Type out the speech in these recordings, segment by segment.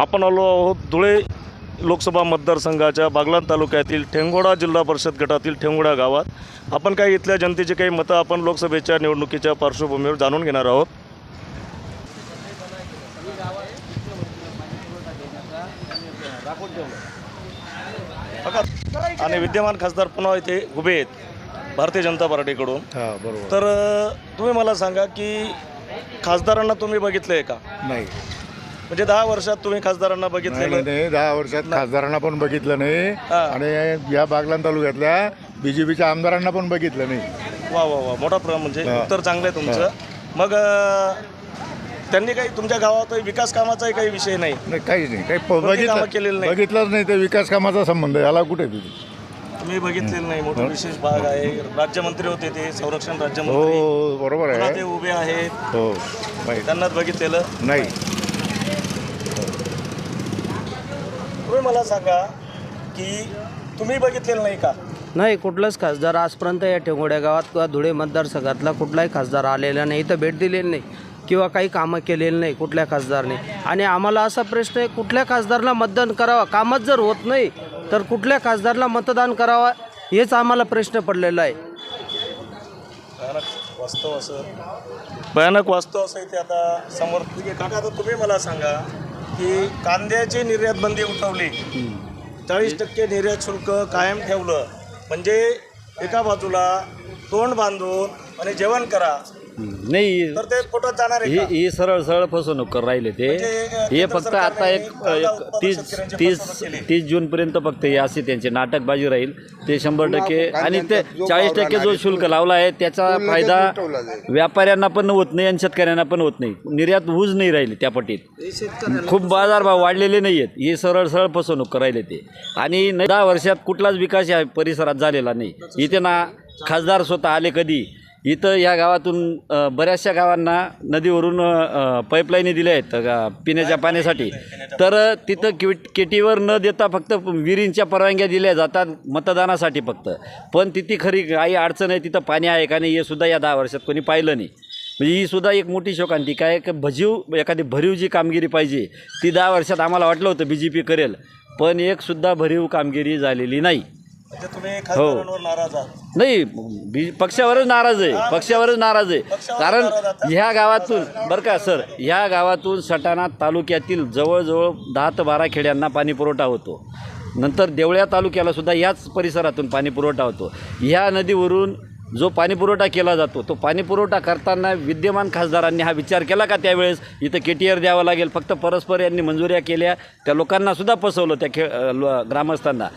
आपण आलो आहोत धुळे लोकसभा मतदारसंघाच्या बागलाण तालुक्यातील ठेंगोडा जिल्हा परिषद गटातील ठेंगोडा गावात. आपण काही इथल्या जनतेची काही मतं आपण लोकसभेच्या निवडणुकीच्या पार्श्वभूमीवर जाणून घेणार आहोत. आणि विद्यमान खासदार पुन्हा इथे उभे आहेत भारतीय जनता पार्टीकडून. हा बरोबर. तर तुम्ही मला सांगा की खासदारांना तुम्ही बघितलंय का? नाही. म्हणजे दहा वर्षात तुम्ही खासदारांना नाही बघितलेलं? नाही दहा वर्षात खासदारांना पण बघितलं नाही. हा. आणि या बागलान तालुक्यातल्या बीजेपीच्या आमदारांना पण बघितलं नाही. वा वा वा मोठा प्र म्हणजे हा. उत्तर चांगलं आहे तुमचं. मग अ, त्यांनी काही तुमच्या गावात विकास कामाचाही काही विषय नाही. नाही काहीच नाही. काही प- कोणती कामं बघितलं केलेली नाही? बघितलंच नाही ते विकास कामाचा संबंध याला कुठे तुझी तुम्ही बघितलेलं नाही. मोठा विशेष भाग आहे. राज्यमंत्री होते ते संरक्षण हो राज्यमंत्री हो, बरोबर पुन्हा ते आहे उभे आहेत. हो माहीत. त्यांनाच बघितलेलं. नाही तुम्ही मला सांगा की तुम्ही बघितलेलं नाही का? नाही कुठलाच खासदार आजपर्यंत या टेंगोड्या गावात किंवा धुळे मतदारसंघातला कुठलाही खासदार आलेला नाही. इथं भेट दिलेली नाही किंवा काही कामं केलेली नाही कुठल्या खासदारने. आणि आम्हाला असा प्रश्न आहे कुठल्या खासदारला मतदान करावं? कामच जर होत नाही तर कुठल्या खासदारला मतदान करावं? हेच आम्हाला प्रश्न पडलेला आहे. भयानक वास्तव असं. भयानक वास्तव. असं इथे आता समोर काका आता तुम्ही मला सांगा की कांद्याची निर्यात बंदी उठवली. चाळीस टक्के निर्यात शुल्क कायम ठेवलं. म्हणजे एका बाजूला तोंड बांधून आणि जेवण करा. नाही. तर ते पोटात जाणार आहे ही का? ही सरळ सरळ फसवणूक कर राहिले ते. म्हणजे, हे केंद्र फक्त आता सरकारने एक एक तीस शेतकऱ्यांची तीस फसवणूक केली. तीस जूनपर्यंत फक्त हे असे त्यांचे नाटकबाजी राहील. ते शंभर टक्के आणि ते चाळीस टक्के जो शुल्क लावला आहे त्याचा फायदा व्यापाऱ्यांना पण होत नाही आणि शेतकऱ्यांना पण होत नाही. निर्यात होऊच नाही राहिली त्या पटीत. खूप बाजारभाव वाढलेले नाही आहेत हे सरळ सरळ फसवणूक करायले ते. आणि न- दहा वर्षात कुठलाच विकास या परिसरात झालेला नाही. इथे ना खासदार स्वतः आले कधी? इथं या गावातून बऱ्याचशा गावांना नदीवरून पाईपलाईनी दिल्या आहेत पिण्याच्या पाण्यासाठी. तर तिथं किट केटीवर न देता फक्त विहिरींच्या परवानग्या दिल्या जातात मतदानासाठी फक्त. पण तिथे खरी काही अडचण आहे तिथं पाणी आहे का नाही हे सुद्धा या दहा वर्षात कोणी पाहिलं नाही. म्हणजे ही सुद्धा एक मोठी शोकांती. काय की भजीव एखादी भरीव जी कामगिरी पाहिजे ती दहा वर्षात आम्हाला वाटलं होतं बी जे पी करेल. पण एकसुद्धा भरीव कामगिरी झालेली नाही. तुम्ही खासदारांवर नाराज आहात. नाही बी पक्षावरच नाराज आहे पक्षावरच नाराज आहे. कारण. ह्या गावातून बरं का सर ह्या गावातून सटाणा तालुक्यातील जवळजवळ दहा ते बारा खेड्यांना पाणी पुरवठा होतो. नंतर देवळ्या तालुक्याला सुद्धा याच परिसरातून पाणी पुरवठा होतो. ह्या नदीवरून जो पाणी पुरवठा केला जातो तो पाणी पुरवठा करताना विद्यमान खासदारांनी हा विचार केला का त्यावेळेस? इथं के टी आर द्यावं लागेल. फक्त परस्पर यांनी मंजुऱ्या केल्या. त्या लोकांना सुद्धा फसवलं त्या खे ग्रामस्थांना.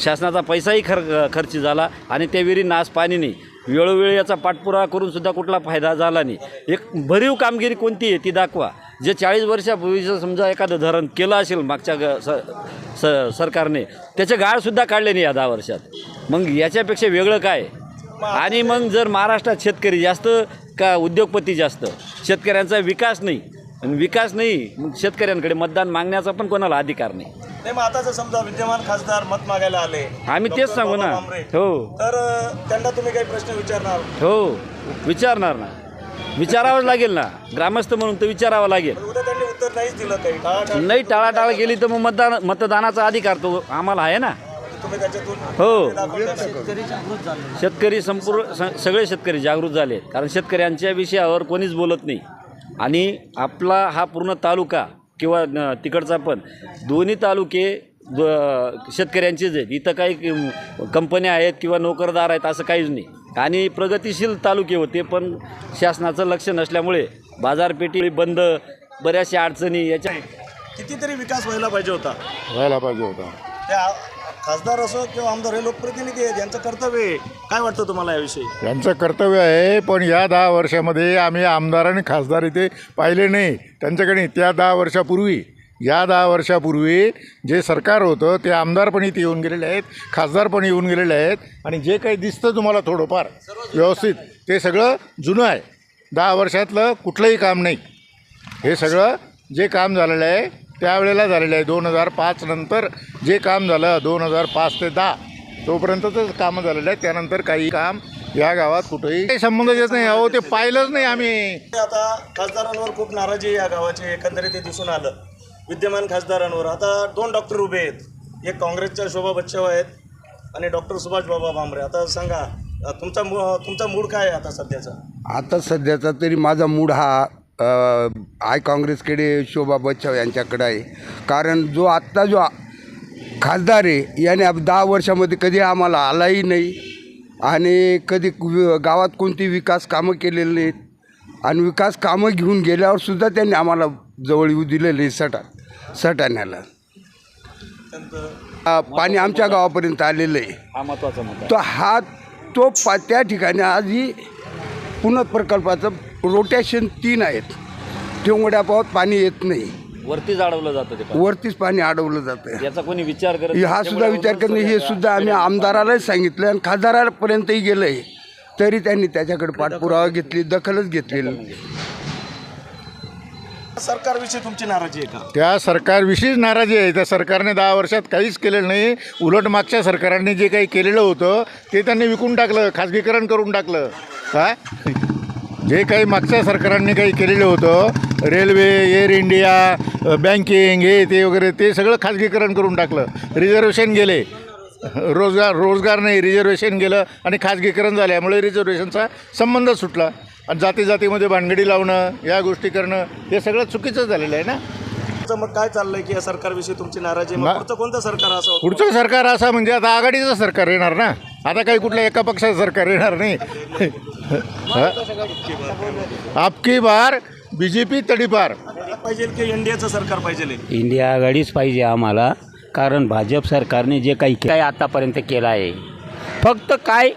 शासनाचा पैसाही खर खर्च झाला आणि त्या विहिरी नास पाणी नाही. वेळोवेळी याचा पाठपुरावा करूनसुद्धा कुठला फायदा झाला नाही. एक भरीव कामगिरी कोणती आहे ती दाखवा. जे चाळीस वर्षापूर्वीचं समजा एखादं धरण केलं असेल मागच्या ग स स सरकारने त्याचे गाळसुद्धा काढले नाही या दहा वर्षात. मग याच्यापेक्षा वेगळं काय? आणि मग जर महाराष्ट्रात शेतकरी जास्त का उद्योगपती जास्त शेतकऱ्यांचा विकास नाही. आणि विकास नाही मग शेतकऱ्यांकडे मतदान मागण्याचा पण कोणाला अधिकार नाही. नाही मग आता जर समजा विद्यमान खासदार मत मागायला आले आम्ही तेच डॉक्टर सांगू बाबा ना भामरे, हो. तर अ, त्यांना तुम्ही काही प्रश्न विचारणार? हो. विचारणार ना. विचारावंच लागेल ना. ग्रामस्थ म्हणून तर विचारावं लागेल. पण उद्या त्यांनी उत्तर नाहीच दिलं काही. टाळाटाळ नाही टाळाटाळ केली तर मग मतदान मतदानाचा अधिकार तो आम्हाला आहे ना. तुम्ही त्याच्यातून हो. दाखवता. शेतकरी संपूर्ण स- सगळे शेतकरी जागृत झाले. कारण शेतकऱ्यांच्या विषयावर कोणीच बोलत नाही. आणि आपला हा पूर्ण तालुका किंवा न- तिकडचा पण. दोन्ही तालुके द- शेतकऱ्यांचेच आहेत. इथं काही कंपन्या आहेत किंवा नोकरदार आहेत असं काहीच नाही. आणि प्रगतिशील तालुके होते पण शासनाचं लक्ष नसल्यामुळे बाजारपेठी बंद बऱ्याचशा अडचणी याच्या कितीतरी विकास व्हायला पाहिजे होता. व्हायला पाहिजे होता. त्या खासदार असो किंवा आमदार हे लोकप्रतिनिधी आहेत यांचं कर्तव्य आहे. काय वाटतं तुम्हाला याविषयी? यांचं कर्तव्य आहे पण या दहा वर्षामध्ये आम्ही आमदार आणि खासदार इथे पाहिले नाही. त्यांच्याकडे त्या दहा वर्षापूर्वी या दहा वर्षापूर्वी जे सरकार होतं ते आमदार पण इथे येऊन गेलेले आहेत खासदार पण येऊन गेलेले आहेत आणि जे काही दिसतं तुम्हाला थोडंफार व्यवस्थित ते सगळं जुनं आहे. दहा वर्षातलं कुठलंही काम नाही. हे सगळं जे काम झालेलं आहे त्यावेळेला झालेलं आहे. दोन हजार पाच नंतर जे काम झालं दोन हजार पाच ते दहा तोपर्यंतच कामं झालेलं आहे त्यानंतर काही काम या गावात कुठेही काही संबंध येत नाही. अहो ते पाहिलंच नाही आम्ही. आता खासदारांवर खूप नाराजी या गावाची. एकंदरीत ते दिसून आलं. विद्यमान खासदारांवर. आता दोन डॉक्टर उभे आहेत. एक काँग्रेसच्या शोभा बच्चाव आहेत आणि डॉक्टर सुभाष बाबा भामरे. आता सांगा तुमचा मू तुमचा मूड काय आहे आता सध्याचा? आता सध्याचा तरी माझा मूड हा आय काँग्रेसकडे शोभा बच्चाव यांच्याकडे आहे. कारण जो आत्ता जो खासदार आहे याने अब दहा वर्षामध्ये कधी आम्हाला आलाही नाही आणि कधी गावात कोणती विकास कामं केलेली नाहीत आणि विकास कामं घेऊन गेल्यावर सुद्धा त्यांनी आम्हाला जवळ येऊ दिलेलं आहे सटा सटाण्याला. पाणी आमच्या गावापर्यंत आलेलं आहे. हा महत्त्वाचा मुद्दा तो हा तो पा त्या ठिकाणी आजही पुनः प्रकल्पाचं रोटेशन तीन आहेत. टेंगड्या पावत पाणी येत नाही. वरती जाळवलं जातं ते पाणी. वरतीच पाणी अडवलं जातं. याचा कोणी विचार करत नाही. हा सुद्धा विचार करणे हे सुद्धा आम्ही आमदारालाही सांगितलं आणि खासदारापर्यंतही गेलं आहे तरी त्यांनी त्याच्याकडे पाठपुरावा घेतली दखलच घेतलेली नाही. सरकारविषयी तुमची नाराजी आहे का? त्या सरकारविषयीच नाराजी आहे. त्या सरकारने दहा वर्षात काहीच केलेलं नाही. उलट मागच्या सरकारांनी जे काही केलेलं होतं ते त्यांनी विकून टाकलं खाजगीकरण करून टाकलं. काय जे काही मागच्या सरकारांनी काही केलेलं होतं रेल्वे एअर इंडिया बँकिंग हे ते वगैरे ते सगळं खाजगीकरण करून टाकलं. रिझर्वेशन गेले. रोजगार रोजगार नाही रिझर्वेशन गेलं आणि खाजगीकरण झाल्यामुळे रिझर्वेशनचा संबंध सुटला. आणि जाती जातीमध्ये भानगडी लावणं या गोष्टी करणं हे सगळं चुकीचं झालेलं आहे ना? तुमचं मग काय चाललंय की या सरकारविषयी तुमची नाराजी? ना- पुढचं कोणतं सरकार असं? पुढचं सरकार असं म्हणजे आता आघाडीचं सरकार येणार ना? आता काही कुठल्या एका पक्षाचं सरकार येणार नाही. आपकी बार बी जे पी तडीपार पाहिजे की इंडियाचं सरकार पाहिजे? इंडिया आघाडीच पाहिजे आम्हाला कारण भाजप सरकारने जे काही काय आतापर्यंत केलं आहे फक्त काय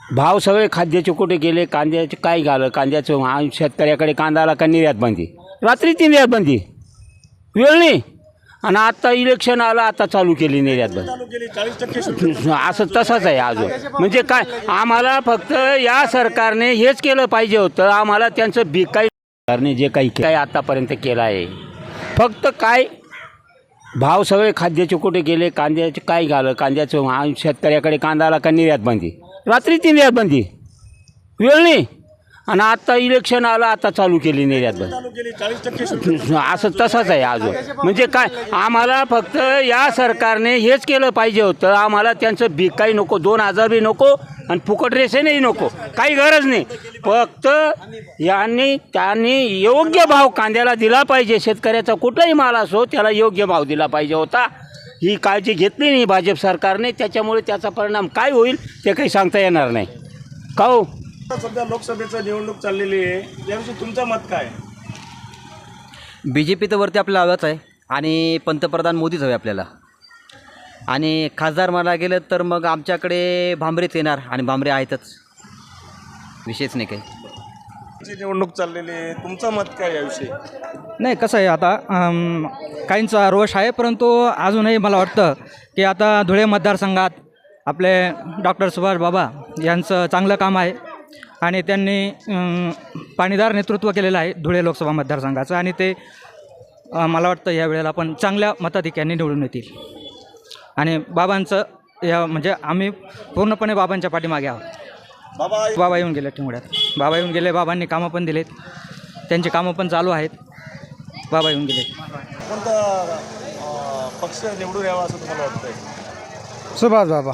भाव सगळे खाद्याचे कुठे गेले कांद्याचे काय झालं कांद्याचं आ- शेतकऱ्याकडे कांदा आला का निर्यात बंदी? रात्रीची निर्यात बंदी. वेळ नाही. आणि आता इलेक्शन आलं आता चालू केली निर्यात बंदी. असं तसंच आहे अजून. म्हणजे काय आम्हाला फक्त या सरकारने हेच केलं पाहिजे होतं. आम्हाला त्यांचं बी काही सरकारने जे काही काय आतापर्यंत केलं आहे. फक्त काय भाव सगळे खाद्याचे कुठे गेले कांद्याचे काय झालं कांद्याचं शेतकऱ्याकडे कांदा आला का निर्यात बंदी? रात्रीची निर्यात बंदी. वेळ नाही. आणि आता इलेक्शन आलं आता चालू केली निर्यात बंदी. असं तसंच आहे अजून. म्हणजे काय आम्हाला फक्त या सरकारने हेच केलं पाहिजे होतं. आम्हाला त्यांचं बी काही नको दोन हजार बी नको आणि फुकट रेशनही नको. काही गरज नाही. फक्त यांनी त्यांनी योग्य भाव कांद्याला दिला पाहिजे. शेतकऱ्याचा कुठलाही माल असो त्याला योग्य भाव दिला पाहिजे होता. ही काळजी घेतली नाही भाजप सरकारने. त्याच्यामुळे त्याचा परिणाम काय होईल ते काही सांगता येणार नाही. का हो सध्या लोकसभेचं निवडणूक चाललेली आहे. याविषयी तुमचं मत काय? बी जे पी तर वरती आपल्याला हवाच आहे आणि पंतप्रधान मोदीच हवे आपल्याला. आणि खासदार मला गेलं तर मग आमच्याकडे भांबरेच येणार आणि भांबरे आहेतच. विषयच नाही काही. जी निवडणूक चाललेली आहे तुमचं मत काय याविषयी? नाही कसं आहे आता अम, काहींचा रोष आहे परंतु अजूनही मला वाटतं की आता धुळे मतदारसंघात आपले डॉक्टर सुभाष बाबा यांचं चांगलं काम आहे. आणि त्यांनी पाणीदार नेतृत्व केलेलं आहे धुळे लोकसभा मतदारसंघाचं. आणि ते मला वाटतं या वेळेला पण चांगल्या मताधिक्यांनी निवडून येतील. आणि बाबांचं या म्हणजे आम्ही पूर्णपणे बाबांच्या पाठीमागे आहोत. बाबा बाबा येऊन गेले टिंगुड्यात बाबा येऊन गेले बाबांनी कामं पण दिलेत. त्यांची कामं पण चालू आहेत. बाबा येऊन गेले. कोणता पक्ष निवडून यावा असं तुम्हाला वाटतंय? सुभाष बाबा.